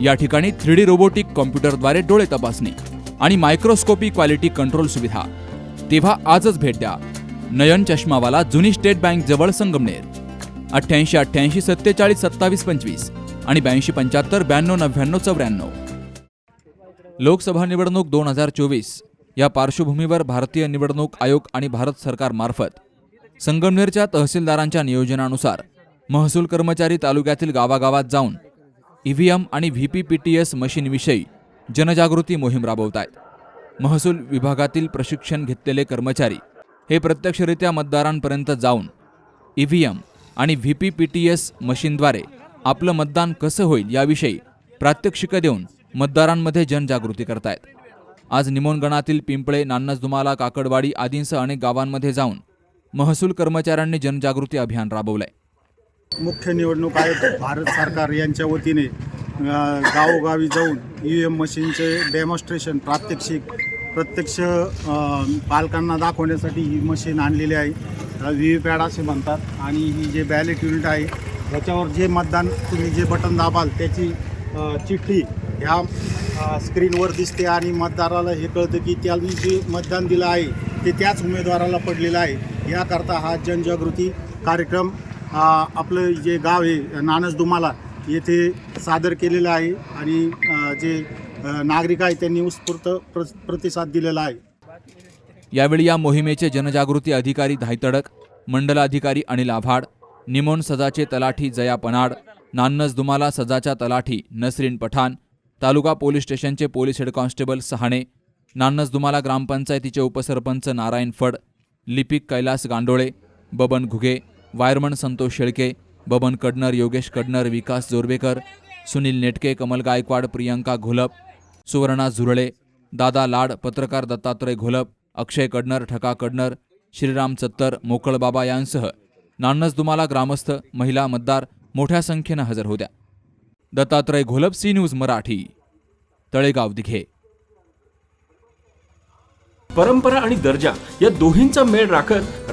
या ठिकाणी three D robotic कॉम्प्युटरद्वारे डोळे तपासणी आणि मायक्रोस्कोपी क्वालिटी कंट्रोल सुविधा. तेव्हा आजच भेट द्या. नयन चष्मावाला जुनी स्टेट बँक जवळ संगमनेर. अठ्ठ्याऐंशी अठ्ठ्याऐंशी सत्तेचाळीस सत्तावीस पंचवीस आणि ब्याऐंशी पंच्याहत्तर ब्याण्णव नव्याण्णव चौऱ्याण्णव. लोकसभा निवडणूक दोन हजार चोवीस. या पार्श्वभूमीवर भारतीय निवडणूक आयोग आणि भारत सरकारमार्फत संगमनेरच्या तहसीलदारांच्या नियोजनानुसार महसूल कर्मचारी तालुक्यातील गावागावात जाऊन ईव्हीएम आणि V P P T S मशीनविषयी जनजागृती मोहीम राबवत आहेत महसूल विभागातील प्रशिक्षण घेतलेले कर्मचारी हे प्रत्यक्षरित्या मतदारांपर्यंत जाऊन ईव्हीएम आणि V P P T S मशीनद्वारे आपलं मतदान कसं होईल याविषयी प्रात्यक्षिकं देऊन मतदारांमध्ये जनजागृती करतायत. आज निमोणगणातील पिंपळे नान्नसदुमाला काकडवाडी आदींसह अनेक गावांमध्ये जाऊन महसूल कर्मचाऱ्यांनी जनजागृती अभियान राबवलंय. मुख्य निवडणूक आयोग भारत सरकार यांच्या वतीने गावोगावी जाऊन ई एम मशीनचे डेमॉन्स्ट्रेशन प्रात्यक्षिक प्रत्यक्ष पालकांना दाखवण्यासाठी ही मशीन आणलेली आहे. व्ही व्ही पॅड असे म्हणतात आणि ही जे बॅलेट युनिट आहे त्याच्यावर जे मतदान तुम्ही जे बटन दाबाल त्याची चिठ्ठी ह्या स्क्रीनवर दिसते आणि मतदाराला हे कळतं की त्यांनी जे मतदान दिलं आहे ते त्याच उमेदवाराला पडलेलं आहे. याकरता हा जनजागृती कार्यक्रम आपलं जे गाव आहे नानस दुमाला येथे सादर केलेलं आहे आणि जे नागरिक आहेत त्यांनी उत्स्फूर्त प्र प्रतिसाद दिलेला आहे. यावेळी या मोहिमेचे जनजागृती अधिकारी धायतडक मंडलाधिकारी अनिल आव्हाड निमोन सजाचे तलाठी जया पनाड नान्नस दुमाला सजाच्या तलाठी नसरीन पठाण तालुका पोलीस स्टेशनचे police head constable Sahane Nannaj Dumala ग्रामपंचायतीचे उपसरपंच नारायण फड लिपिक कैलास गांडोळे बबन घुगे वायरमन संतोष शेळके बबन कडनर योगेश कडनर विकास जोरबेकर सुनील नेटके कमल गायकवाड प्रियंका घोलप सुवर्णा झुरळे दादा लाड पत्रकार दत्तात्रय घोलप अक्षय कडनर ठका कडनर श्रीराम चत्तर मोकळबाबा यांसह नान्नज दुमाला ग्रामस्थ महिला मतदार मोठ्या संख्येनं हजर होत्या. Dattatray Gholap C news Marathi Talegaon Dighe. परंपरा आणि दर्जा या दोहींचा मेळ राखत